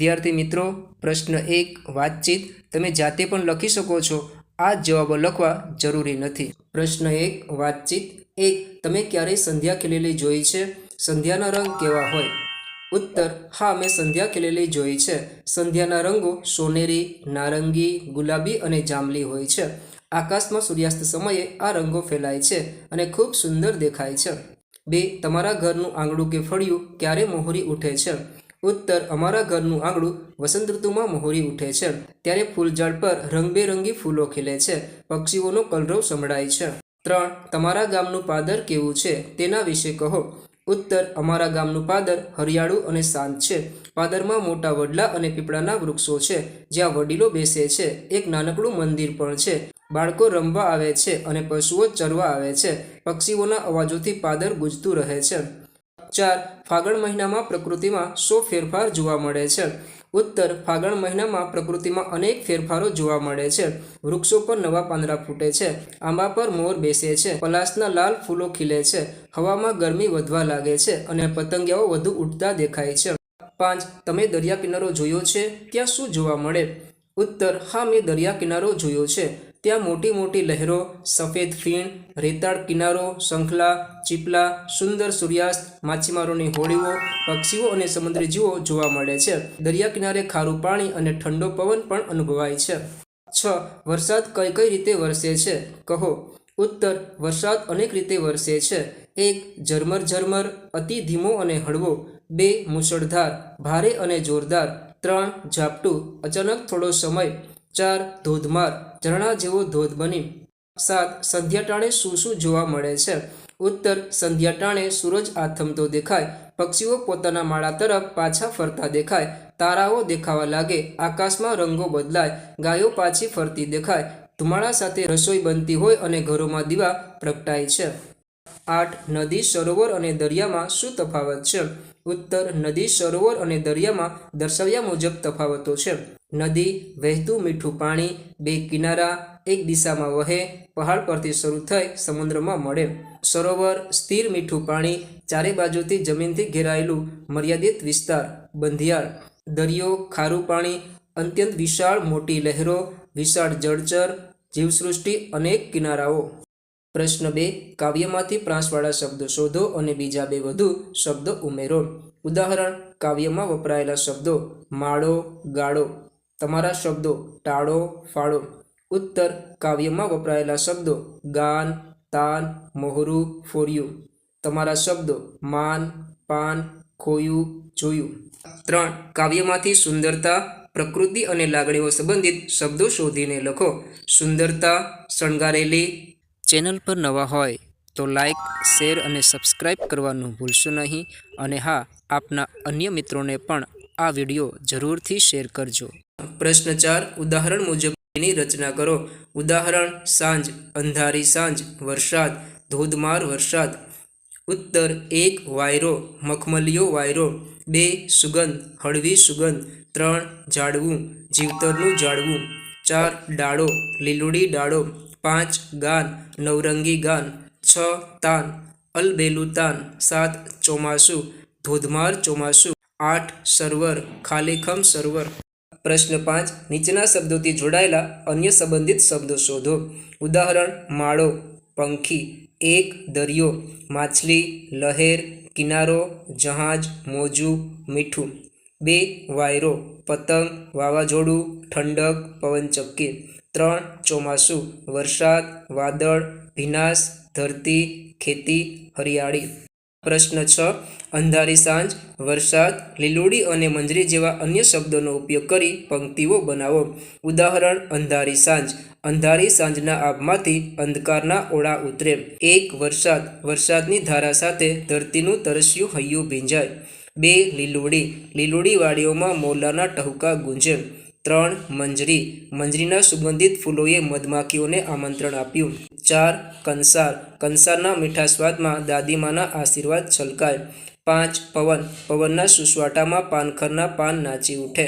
વિદ્યાર્થી મિત્રો, પ્રશ્ન એક, વાતચીત. તમે જાતે પણ લખી શકો છો. આ જવાબો લખવા જરૂરી નથી. પ્રશ્ન એક, વાતચીત. એક, તમે ક્યારેય સંધ્યા ખીલેલી જોઈ છે? સંધ્યાના રંગ કેવા હોય? ઉત્તર, હા, મેં સંધ્યા ખીલેલી જોઈ છે. સંધ્યાના રંગો સોનેરી, નારંગી, ગુલાબી અને જાંબલી હોય છે. આકાશમાં સૂર્યાસ્ત સમયે આ રંગો ફેલાય છે અને ખૂબ સુંદર દેખાય છે. બે, તમારા ઘરનું આંગણું કે ફળિયું ક્યારે મોહરી ઉઠે છે? ઉત્તર અમારા ઘરનું આંગણું વસંત ઋતુમાં મોહરી ઉઠે છે. ત્યારે ફૂલઝાડ પર રંગબેરંગી ફૂલો ખીલે છે. પક્ષીઓનો કલરવ સંભળાય છે. ત્રણ, તમારા ગામનું પાદર કેવું છે? તેના વિશે કહો. ઉત્તર, અમારા ગામનું પાદર હરિયાળું અને શાંત છે. પાદરમાં મોટા વડલા અને પીપળાના વૃક્ષો છે. જ્યાં વડીલો બેસે છે. એક નાનકડું મંદિર પણ છે. બાળકો રમવા આવે છે અને પશુઓ ચરવા આવે છે. પક્ષીઓના અવાજોથી પાદર ગુજતું રહે છે. ચાર ફાગણ મહિનામાં પ્રકૃતિમાં શો ફેરફાર જોવા મળે છે. ઉત્તર ફાગણ મહિનામાં પ્રકૃતિમાં અનેક ફેરફારો જોવા મળે છે. વૃક્ષો પર નવા પાંદડા ફૂટે છે. આંબા પર મોર બેસે છે. પલાસના લાલ ફૂલો ખીલે છે. હવામાં ગરમી વધવા લાગે છે અને પતંગિયાઓ વધુ ઉડતા દેખાય છે. પાંચ, તમે દરિયા કિનારો જોયો છે? ત્યાં શું જોવા મળે? ઉત્તર, હા, મેં દરિયા કિનારો જોયો છે. ત્યાં મોટી મોટી લહેરો, સફેદ ફીણ, રેતાળ કિનારો, શંખલા, ચીપલા, સુંદર સૂર્યાસ્ત, માછીમારોની હોડીઓ, પક્ષીઓ અને સમુદ્રી જીવો જોવા મળે છે. દરિયા કિનારે ખારું પાણી અને ઠંડો પવન પણ અનુભવાય છે. છ. વરસાદ કઈ કઈ રીતે વરસે છે? કહો. ઉત્તર. વરસાદ અનેક રીતે વરસે છે. એક. ઝરમર ઝરમર, અતિ ધીમો અને હળવો. બે. મુશળધાર, ભારે અને જોરદાર. ત્રણ. ઝાપટું, અચાનક થોડો સમય ચાર ધોધમાર ઝરણા જેવો ધોધ બની. સાત સંધ્યાટાણે શું શું જોવા મળે છે? ઉત્તર સંધ્યાટાણે સૂરજ આથમતો દેખાય. પક્ષીઓ પોતાના માળા તરફ પાછા ફરતા દેખાય. તારાઓ દેખાવા લાગે. આકાશમાં રંગો બદલાય. ગાયો પાછી ફરતી દેખાય. ધુમાડા સાથે રસોઈ બનતી હોય અને ઘરોમાં દીવા પ્રગટાય છે. આઠ નદી, સરોવર અને દરિયામાં શું તફાવત છે? ઉત્તર નદી, સરોવર અને દરિયામાં દર્શાવ્યા મુજબ તફાવતો છે. નદી, વહેતું મીઠું પાણી, બે કિનારા એક દિશામાં વહે, પહાડ પરથી શરૂ થઈ સમુદ્રમાં મળે. સરોવર, સ્થિર મીઠું પાણી, ચારે બાજુથી જમીનથી ઘેરાયેલું મર્યાદિત વિસ્તાર, બંધિયાળ. દરિયો, ખારું પાણી, અત્યંત વિશાળ મોટી લહેરો, વિશાળ જળચર, જીવસૃષ્ટિ અનેક કિનારાઓ. પ્રશ્ન બે, કાવ્યમાંથી પ્રાંસવાળા શબ્દો શોધો અને બીજા બે વધુ શબ્દો ઉમેરો. ઉદાહરણ, કાવ્યમાં વપરાયેલા શબ્દો, માળો, ગાળો. તમારા શબ્દો ટાળો, ફાળો. ઉત્તર કાવ્યમાં વપરાયેલા શબ્દો ગાન, તાન, મોહરું, ફોર્યું. તમારા શબ્દો માન, પાન, ખોયું, જોયું. ત્રણ. કાવ્યમાંથી સુંદરતા, પ્રકૃતિ અને લાગણીઓ સંબંધિત શબ્દો શોધીને લખો. સુંદરતા, શણગારેલી. ચેનલ પર નવા હોય તો લાઈક, શેર અને સબસ્ક્રાઈબ કરવાનું ભૂલશો નહીં. અને હા, આપના અન્ય મિત્રોને પણ આ વીડિયો જરૂરથી શેર કરજો. પ્રશ્ન ચાર, ઉદાહરણ મુજબ એની રચના કરો. ઉદાહરણ, સાંજ, અંધારી સાંજ, વરસાદ, ધોધમાર વરસાદ. ઉત્તર, એક વાયરો મખમલિયો વાયરો. બે, સુગંધ, હળવી સુગંધ. ત્રણ ઝાડવું જીવતરનું ઝાડવું ચાર, ડાળો, લીલુડી ડાળો. પાંચ, ગાન, નવરંગી ગાન. છ, તાન, અલબેલું તાન. સાત, ચોમાસું, ધોધમાર ચોમાસું. આઠ, સર્વર, ખાલીખમ સર્વર. પ્રશ્ન પાંચ, નીચેના શબ્દોથી જોડાયેલા અન્ય સંબંધિત શબ્દો શોધો. ઉદાહરણ, માળો, પંખી, એક, દરિયો, માછલી, લહેર, કિનારો, જહાજ, મોજું, મીઠું. બે, વાયરો, પતંગ, વાવાઝોડું, ઠંડક પવનચક્કી ત્રણ, ચોમાસું, વરસાદ, વાદળ, ભીનાશ, ધરતી, ખેતી, હરિયાળી. પ્રશ્ન છ. અંધારી સાંજ, વરસાદ, લીલુડી અને મંજરી જેવા અન્ય શબ્દોનો ઉપયોગ કરી પંક્તિઓ બનાવો. ઉદાહરણ, અંધારી સાંજ. અંધારી સાંજના આભમાંથી અંધકારના ઓળા ઉતરે. એક, વરસાદ. વરસાદની ધારા સાથે ધરતીનું તરસ્યું હૈયું ભીંજાય. બે, લીલોડી. લીલુડી વાડીઓમાં મોલાના ટહુકા ગુંજે. ત્રણ મંજરી. મંજરીના સુગંધિત ફૂલોએ મધમાખીઓને આમંત્રણ આપ્યું. ચાર કંસાર. કંસારના મીઠા સ્વાદમાં દાદીમાના આશીર્વાદ છલકાય. પાંચ પવન. પવનના સુસવાટામાં પાનખરના પાન નાચી ઉઠે.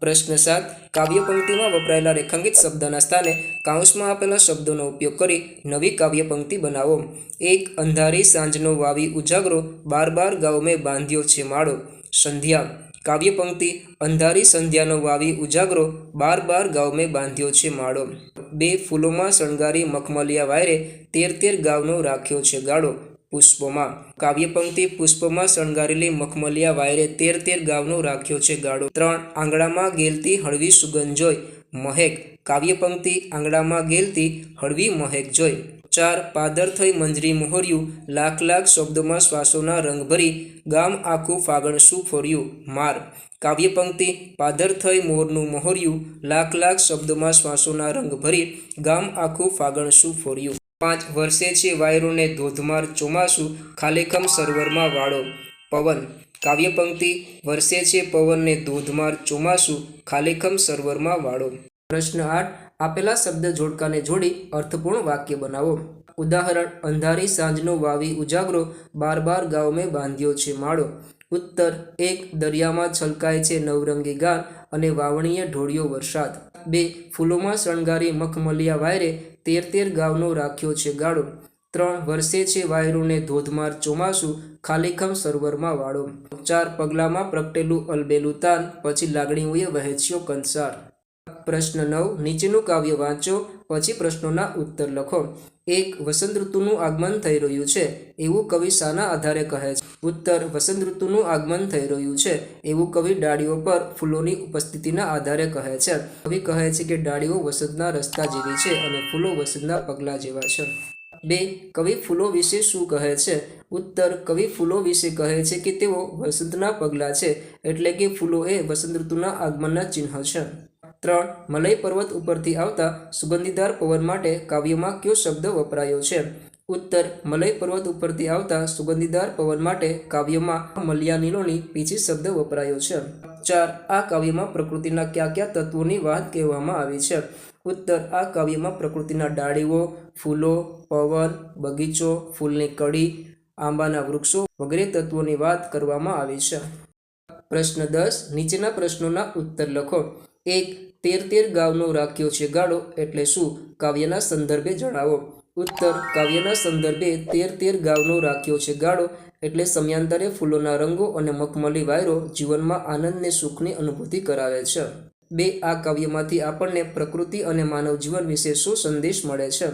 પ્રશ્ન સાત. કાવ્ય પંક્તિમાં વપરાયેલા રેખાંકિત શબ્દના સ્થાને કાઉન્સમાં આપેલા શબ્દોનો ઉપયોગ કરી નવી કાવ્ય પંક્તિ બનાવો. એક અંધારી સાંજનો વાવી ઉજાગરો બાર બાર ગાઉ મેં બાંધ્યો છે માળો. સંધ્યા. કાવ્ય પંક્તિ અંધારી સંધ્યાનો વાવી ઉજાગરો બાર બાર ગાવ મેં બાંધ્યો છે માળો. બે ફૂલોમાં શણગારી મખમલિયા વાયરે તેર તેર ગાવનો રાખ્યો છે ગાળો પુષ્પોમાં. કાવ્ય પંક્તિ પુષ્પમાં શણગારેલી મખમલિયા વાયરે તેર તેર ગાવનો રાખ્યો છે ગાળો. ત્રણ, આંગણામાં ગેલતી હળવી સુગંધ જોઈ. મહેક કાવ્ય પંક્તિ આંગણામાં ગેલતી હળવી મહેક જોઈ. ચાર પાદર થઈ મંજરી મોહર્યું, લાખ લાખ શબ્દોમાં શ્વાસોના રંગ ભરી, ગામ આખું ફાગણ શું ફોર્યું માર. કાવ્ય પંક્તિ, પાદર થઈ મોરનું મોહર્યું, લાખ લાખ શબ્દોમાં શ્વાસોના રંગ ભરી, ગામ આખું ફાગણ શું ફોર્યું પાંચ વર્ષે છે વાયરોને ધોધમાર ચોમાસું, ખાલેખમ સર્વરમાં વાળો. પવન. કાવ્ય પંક્તિ, વર્ષે છે પવનને ધોધમાર ચોમાસું, ખાલેખમ સર્વરમાં વાળો. પ્રશ્ન આઠ આપેલા શબ્દ જોડકાને જોડી અર્થપૂર્ણ વાક્ય બનાવો. ઉદાહરણ, અંધારી સાંજનો વાવી ઉજાગરો, બાર બાર ગાવ મેં બાંધ્યો છે માળો. ઉત્તર, એક દરિયામાં છલકાય છે નવરંગી ગાન અને વાવણીએ ઢોળિયો વરસાદ. બે, ફૂલોમાં શણગારી મખમલિયા વાયરે તેર તેર ગાવનો રાખ્યો છે ગાળો. ત્રણ વર્ષે છે વાયરોને ધોધમાર ચોમાસું, ખાલીખમ સરોવરમાં વાળો. ચાર, પગલામાં પ્રગટેલું અલબેલું તાન પછી લાગણીઓએ વહેંચ્યો કંસાર. પ્રશ્ન નવ નીચેનું કાવ્ય વાંચો, પછી પ્રશ્નોના ઉત્તર લખો. એક, વસંત ઋતુનું આગમન થઈ રહ્યું છે. એવું કવિ શાના આધારે કહે છે. ઉત્તર, વસંત ઋતુનું આગમન થઈ રહ્યું છે. એવું કવિ ડાળીઓ પર ફૂલોની ઉપસ્થિતિના આધારે કહે છે. કવિ કહે છે કે ડાળીઓ વસંતના રસ્તા જેવી છે અને ફૂલો વસંતના પગલા જેવા છે. બે, કવિ ફૂલો વિશે શું કહે છે? ઉત્તર, કવિ ફૂલો વિશે કહે છે કે તેઓ વસંતના પગલાં છે, એટલે કે ફૂલો એ વસંત ઋતુના આગમનના ચિહ્ન છે. ત્રણ મલય પર્વત ઉપરથી આવતા સુગંધીદાર પવન માટે કાવ્યમાં કયો શબ્દ વપરાયો છે? ઉત્તર, મલય પર્વત ઉપરથી આવતા સુગંધીદાર પવન માટે કાવ્યમાં મલયાનીલોની પીછી શબ્દ વપરાયો છે. ચાર, આ કાવ્યમાં પ્રકૃતિના કયા કયા તત્વોની વાત કહેવામાં આવી છે? ઉત્તર, આ કાવ્યમાં પ્રકૃતિના ડાળીઓ, ફૂલો, પવન, બગીચો, ફૂલની કડી, આંબાના વૃક્ષો વગેરે તત્વોની વાત કરવામાં આવી છે. પ્રશ્ન દસ, નીચેના પ્રશ્નોના ઉત્તર લખો. એક તેર તેર ગાવનો રાખ્યો છે ગાળો એટલે શું? કાવ્યના સંદર્ભે જણાવો. ઉત્તર, કાવ્યના સંદર્ભે તેર તેર ગાવનો રાખ્યો છે ગાળો એટલે સમયાંતરે ફૂલોના રંગો અને મખમલી વાયરો જીવનમાં આનંદને સુખની અનુભૂતિ કરાવે છે. બે, આ કાવ્યમાંથી આપણને પ્રકૃતિ અને માનવ જીવન વિશે શું સંદેશ મળે છે?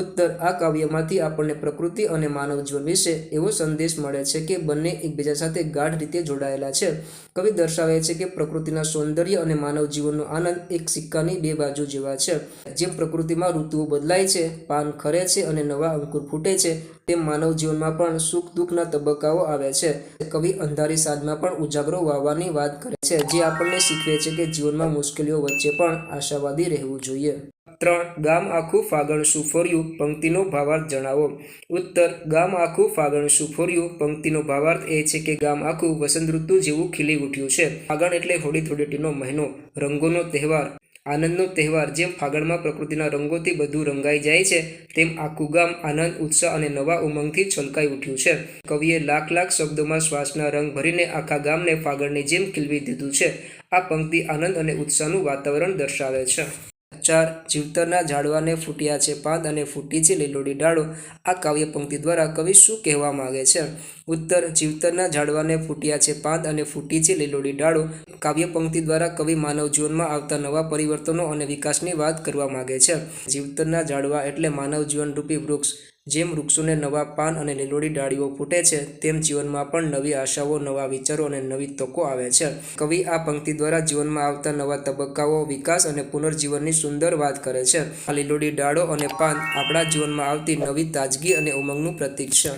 ઉત્તર આ કાવ્યમાંથી આપણને પ્રકૃતિ અને માનવ જીવન વિશે એવો સંદેશ મળે છે કે બંને એકબીજા સાથે ગાઢ રીતે જોડાયેલા છે. કવિ દર્શાવે છે કે પ્રકૃતિના સૌંદર્ય અને માનવ જીવનનો આનંદ એક સિક્કાની બે બાજુ જેવા છે. જેમ પ્રકૃતિમાં ઋતુઓ બદલાય છે, પાન ખરે છે અને નવા અંકુર ફૂટે છે, તેમ માનવ જીવનમાં પણ સુખ દુઃખના તબક્કાઓ આવે છે. કવિ અંધારી સાંજમાં પણ ઉજાગરો વાવવાની વાત કરે છે, જે આપણને શીખવે છે કે જીવનમાં મુશ્કેલીઓ વચ્ચે પણ આશાવાદી રહેવું જોઈએ. ત્રણ, ગામ આખું ફાગણ સુફોર્યું પંક્તિનો ભાવાર્થ જણાવો. ઉત્તર, ગામ આખું ફાગણ સુફોર્યું પંક્તિનો ભાવાર્થ એ છે કે ગામ આખું વસંત ઋતુ જેવું ખીલી ઉઠ્યું છે. ફાગણ એટલે હોળી ધૂળેટીનો મહિનો, રંગોનો તહેવાર. આનંદનો તહેવાર, જેમ ફાગણમાં પ્રકૃતિના રંગોથી બધું રંગાઈ જાય છે, તેમ આખું ગામ આનંદ, ઉત્સાહ અને નવા ઉમંગથી છલકાઈ ઉઠ્યું છે. કવિએ લાખ લાખ શબ્દોમાં શ્વાસના રંગ ભરીને આખા ગામને ફાગણની જેમ ખીલવી દીધું છે. આ પંક્તિ આનંદ અને ઉત્સાહનું વાતાવરણ દર્શાવે છે. ચાર જીવતરના ઝાડવાને ફૂટ્યા છે. પાંદ અને ફૂટી છે લીલોડી ડાળો આ કાવ્ય પંક્તિ દ્વારા કવિ શું કહેવા માગે છે? ઉત્તર, જીવતરના ઝાડવાને ફૂટ્યા છે. પાંદ અને ફૂટી છે લીલોડી ડાળો કાવ્ય પંક્તિ દ્વારા કવિ માનવ જીવનમાં આવતા નવા પરિવર્તનો અને વિકાસની વાત કરવા માંગે છે. જીવતરના ઝાડવા એટલે માનવ જીવન રૂપી વૃક્ષ. જેમ વૃક્ષોને નવા પાન અને લીલોડી ડાળીઓ ફૂટે છે, તેમ જીવનમાં પણ નવી આશાઓ, નવા વિચારો અને નવી તકો આવે છે. કવિ આ પંક્તિ દ્વારા જીવનમાં આવતા નવા તબક્કાઓ, વિકાસ અને પુનર્જીવનની સુંદર વાત કરે છે. આ લીલોડી ડાળો અને પાન આપણા જીવનમાં આવતી નવી તાજગી અને ઉમંગનું પ્રતીક છે.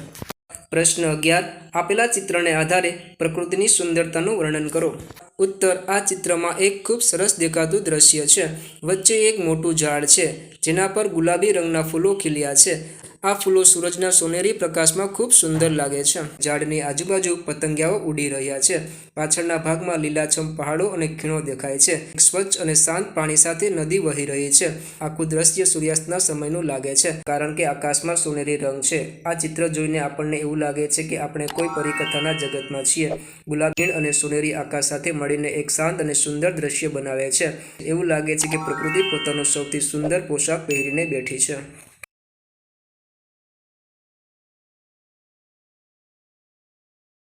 પ્રશ્ન અગિયાર. આપેલા ચિત્રને આધારે પ્રકૃતિની સુંદરતાનું વર્ણન કરો. ઉત્તર. આ ચિત્રમાં એક ખૂબ સરસ દેખાતું દ્રશ્ય છે. વચ્ચે એક મોટું ઝાડ છે, જેના પર ગુલાબી રંગના ફૂલો ખીલ્યા છે. આ ફૂલો સૂરજના સોનેરી પ્રકાશમાં ખૂબ સુંદર લાગે છે. ઝાડની આજુબાજુ પતંગિયાઓ ઉડી રહ્યા છે. પાછળના ભાગમાં લીલાછમ પહાડો અને ખીણો દેખાય છે. એક સ્વચ્છ અને શાંત પાણી સાથે નદી વહી રહી છે. આખું દ્રશ્ય સૂર્યાસ્તના સમયનું લાગે છે, કારણ કે આકાશમાં સોનેરી રંગ છે. આ ચિત્ર જોઈને આપણને એવું લાગે છે કે આપણે કોઈ પરિકથાના જગતમાં છીએ. ગુલાબી અને સોનેરી આકાશ સાથે મળીને એક શાંત અને સુંદર દ્રશ્ય બનાવે છે. એવું લાગે છે કે પ્રકૃતિ પોતાનો સૌથી સુંદર પોશાક પહેરીને બેઠી છે.